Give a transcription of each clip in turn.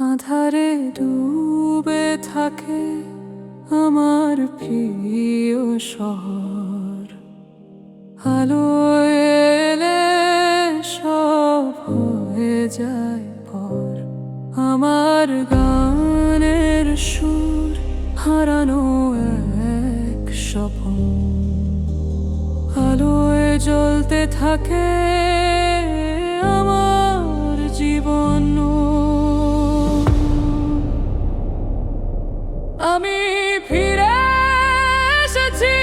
আধারে ডুবে থাকে আমার প্রিয় শহর। আলো এলে সব হয়ে যায় পর। আমার গানের সুর হারানো এক স্বপ্ন। জ্বলতে থাকে আমার জীবন। আমি ফিরে এসেছি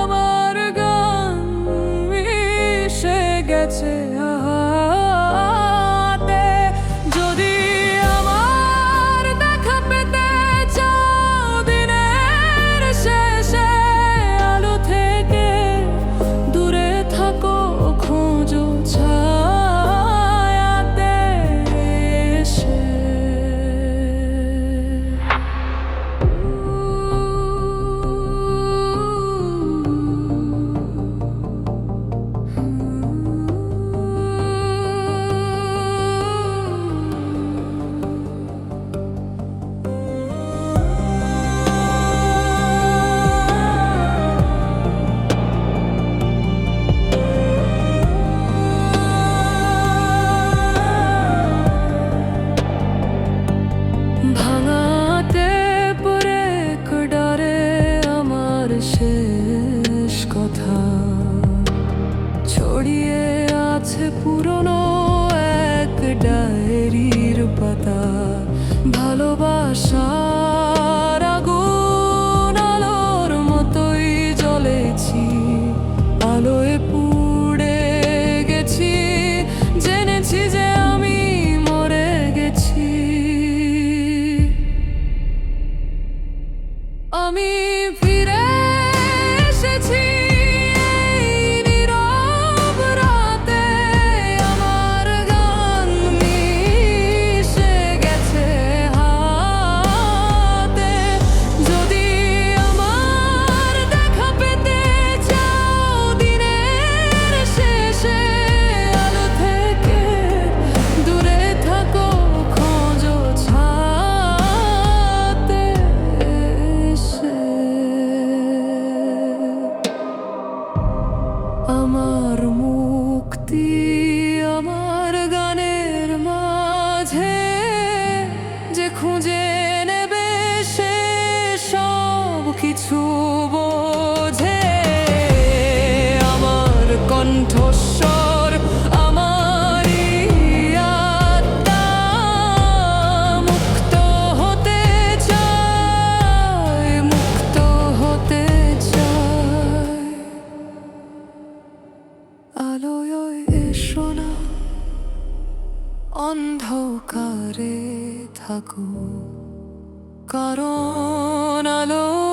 আমার গান মিশে গেছে ডায়েরির পাতা ভালোবাসার আগুন আলোর মতোই জ্বলেছি, আলোয় পুড়ে গেছি, জেনেছি যে আমি মরে গেছি। আমি আমার গানের মাঝে যে খুঁজে নেবে সে সব কিছু অন্ধকারে থাকো কারণ আলো